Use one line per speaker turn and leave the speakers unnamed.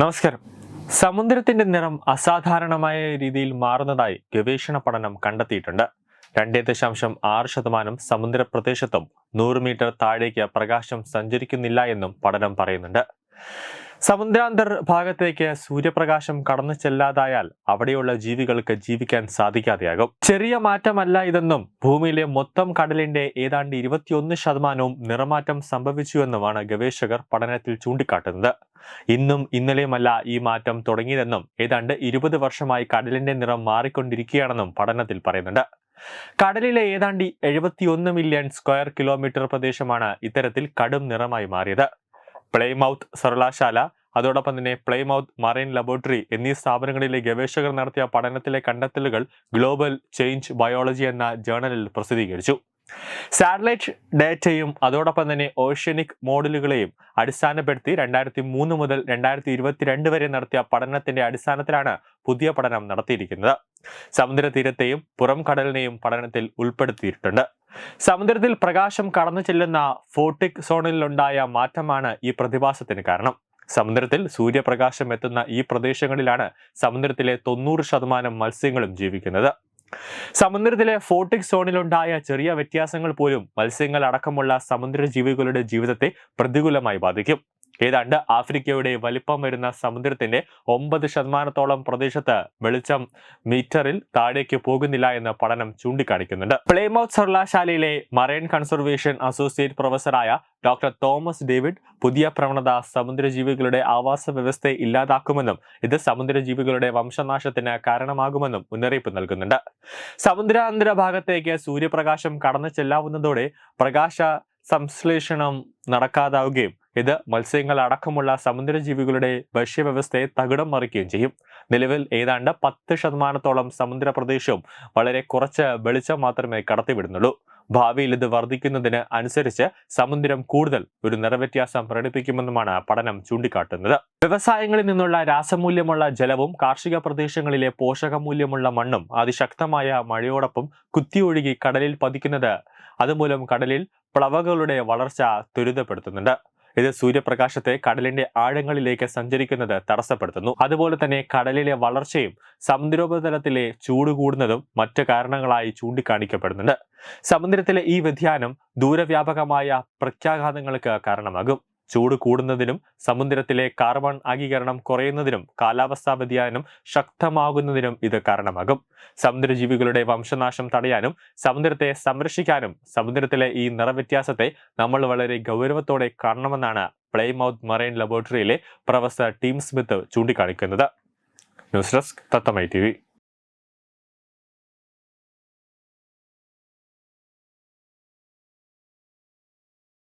നമസ്കാരം. സമുദ്രത്തിന്റെ നിറം അസാധാരണമായ രീതിയിൽ മാറുന്നതായി ഗവേഷണ പഠനം കണ്ടെത്തിയിട്ടുണ്ട്. രണ്ടേ ദശാംശം ആറ് ശതമാനം സമുദ്ര പ്രദേശത്തും നൂറ് മീറ്റർ താഴേക്ക് പ്രകാശം സഞ്ചരിക്കുന്നില്ല എന്നും പഠനം പറയുന്നുണ്ട്. സമുദ്രാന്തർ ഭാഗത്തേക്ക് സൂര്യപ്രകാശം കടന്നു ചെല്ലാതായാൽ അവിടെയുള്ള ജീവികൾക്ക് ജീവിക്കാൻ സാധിക്കാതെയാകും. ചെറിയ മാറ്റമല്ല ഇതെന്നും ഭൂമിയിലെ മൊത്തം കടലിന്റെ ഏതാണ്ട് ഇരുപത്തിയൊന്ന് ശതമാനവും നിറമാറ്റം സംഭവിച്ചുവെന്നുമാണ് ഗവേഷകർ പഠനത്തിൽ ചൂണ്ടിക്കാട്ടുന്നത്. ഇന്നും ഇന്നലെയുമല്ല ഈ മാറ്റം തുടങ്ങിയതെന്നും ഏതാണ്ട് ഇരുപത് വർഷമായി കടലിന്റെ നിറം മാറിക്കൊണ്ടിരിക്കുകയാണെന്നും പഠനത്തിൽ പറയുന്നുണ്ട്. കടലിലെ ഏതാണ്ട് എഴുപത്തിയൊന്ന് മില്യൺ സ്ക്വയർ കിലോമീറ്റർ പ്രദേശമാണ് ഇത്തരത്തിൽ കടും നിറമായി മാറിയത്. പ്ലേമൗത്ത് സർവകലാശാല അതോടൊപ്പം തന്നെ പ്ലേമൗത്ത് മറൈൻ ലബോറട്ടറി എന്നീ സ്ഥാപനങ്ങളിലെ ഗവേഷകർ നടത്തിയ പഠനത്തിലെ കണ്ടെത്തലുകൾ ഗ്ലോബൽ ചേഞ്ച് ബയോളജി എന്ന ജേണലിൽ പ്രസിദ്ധീകരിച്ചു. സാറ്റലൈറ്റ് ഡേറ്റയും അതോടൊപ്പം തന്നെ ഓഷ്യനിക് മോഡലുകളെയും അടിസ്ഥാനപ്പെടുത്തി രണ്ടായിരത്തി മൂന്ന് മുതൽ രണ്ടായിരത്തി ഇരുപത്തിരണ്ട് വരെ നടത്തിയ പഠനത്തിന്റെ അടിസ്ഥാനത്തിലാണ് പുതിയ പഠനം നടത്തിയിരിക്കുന്നത്. സമുദ്രതീരത്തെയും പുറം കടലിനെയും പഠനത്തിൽ ഉൾപ്പെടുത്തിയിട്ടുണ്ട്. സമുദ്രത്തിൽ പ്രകാശം കടന്നു ചെല്ലുന്ന ഫോട്ടിക് സോണിലുണ്ടായ മാറ്റമാണ് ഈ പ്രതിഭാസത്തിന് കാരണം. സമുദ്രത്തിൽ സൂര്യപ്രകാശം എത്തുന്ന ഈ പ്രദേശങ്ങളിലാണ് സമുദ്രത്തിലെ തൊണ്ണൂറ് ശതമാനം മത്സ്യങ്ങളും ജീവിക്കുന്നത്. സമുദ്രത്തിലെ ഫോട്ടിക് സോണിലുണ്ടായ ചെറിയ വ്യത്യാസങ്ങൾ പോലും മത്സ്യങ്ങൾ അടക്കമുള്ള സമുദ്രജീവികളുടെ ജീവിതത്തെ പ്രതികൂലമായി ബാധിക്കും. ഏതാണ്ട് ആഫ്രിക്കയുടെ വലിപ്പം വരുന്ന സമുദ്രത്തിന്റെ ഒമ്പത് ശതമാനത്തോളം പ്രദേശത്ത് വെളിച്ചം മീറ്ററിൽ താഴേക്ക് പോകുന്നില്ല എന്ന് പഠനം ചൂണ്ടിക്കാണിക്കുന്നുണ്ട്. പ്ലേമൗത്ത് സർവകലാശാലയിലെ മറൈൻ കൺസർവേഷൻ അസോസിയേറ്റ് പ്രൊഫസറായ ഡോക്ടർ തോമസ് ഡേവിഡ് പുതിയ പ്രവണത സമുദ്രജീവികളുടെ ആവാസ വ്യവസ്ഥയെ ഇല്ലാതാക്കുമെന്നും ഇത് സമുദ്രജീവികളുടെ വംശനാശത്തിന് കാരണമാകുമെന്നും മുന്നറിയിപ്പ് നൽകുന്നുണ്ട്. സമുദ്രാന്തര ഭാഗത്തേക്ക് സൂര്യപ്രകാശം കടന്നു ചെല്ലാവുന്നതോടെ പ്രകാശ സംശ്ലേഷണം നടക്കാതാവുകയും ഇത് മത്സ്യങ്ങൾ അടക്കമുള്ള സമുദ്രജീവികളുടെ ഭക്ഷ്യവ്യവസ്ഥയെ തകിടം മറിക്കുകയും ചെയ്യും. നിലവിൽ ഏതാണ്ട് പത്ത് ശതമാനത്തോളം സമുദ്ര പ്രദേശവും വളരെ കുറച്ച് വെളിച്ചം മാത്രമേ കടത്തിവിടുന്നുള്ളൂ. ഭാവിയിൽ ഇത് വർദ്ധിക്കുന്നതിന് അനുസരിച്ച് സമുദ്രം കൂടുതൽ ഒരു നിറവ്യത്യാസം പ്രകടിപ്പിക്കുമെന്നുമാണ് പഠനം ചൂണ്ടിക്കാട്ടുന്നത്. വ്യവസായങ്ങളിൽ നിന്നുള്ള രാസമൂല്യമുള്ള ജലവും കാർഷിക പ്രദേശങ്ങളിലെ പോഷകമൂല്യമുള്ള മണ്ണും അതിശക്തമായ മഴയോടൊപ്പം കുത്തിയൊഴുകി കടലിൽ പതിക്കുന്നത് അതുമൂലം കടലിൽ പ്ലവകളുടെ വളർച്ച ത്വരിതപ്പെടുത്തുന്നുണ്ട്. ഇത് സൂര്യപ്രകാശത്തെ കടലിന്റെ ആഴങ്ങളിലേക്ക് സഞ്ചരിക്കുന്നത് തടസ്സപ്പെടുത്തുന്നു. അതുപോലെ തന്നെ കടലിലെ വളർച്ചയും സമുദ്രോപതലത്തിലെ ചൂട് കൂടുന്നതും മറ്റു കാരണങ്ങളായി ചൂണ്ടിക്കാണിക്കപ്പെടുന്നുണ്ട്. സമുദ്രത്തിലെ ഈ വ്യതിയാനം ദൂരവ്യാപകമായ പ്രത്യാഘാതങ്ങൾക്ക് കാരണമാകും. ചൂട് കൂടുന്നതിനും സമുദ്രത്തിലെ കാർബൺ ആഗീകരണം കുറയുന്നതിനും കാലാവസ്ഥാ വ്യതിയാനം ശക്തമാകുന്നതിനും ഇത് കാരണമാകും. സമുദ്രജീവികളുടെ വംശനാശം തടയാനും സമുദ്രത്തെ സംരക്ഷിക്കാനും സമുദ്രത്തിലെ ഈ നിറവ്യത്യാസത്തെ നമ്മൾ വളരെ ഗൗരവത്തോടെ കാണണമെന്നാണ് പ്ലേമൌത്ത് മറൈൻ ലബോറട്ടറിയിലെ പ്രൊഫസർ ടീം സ്മിത്ത് ചൂണ്ടിക്കാണിക്കുന്നത്. ന്യൂസ് ഡെസ്ക് തത്തമൈ ടി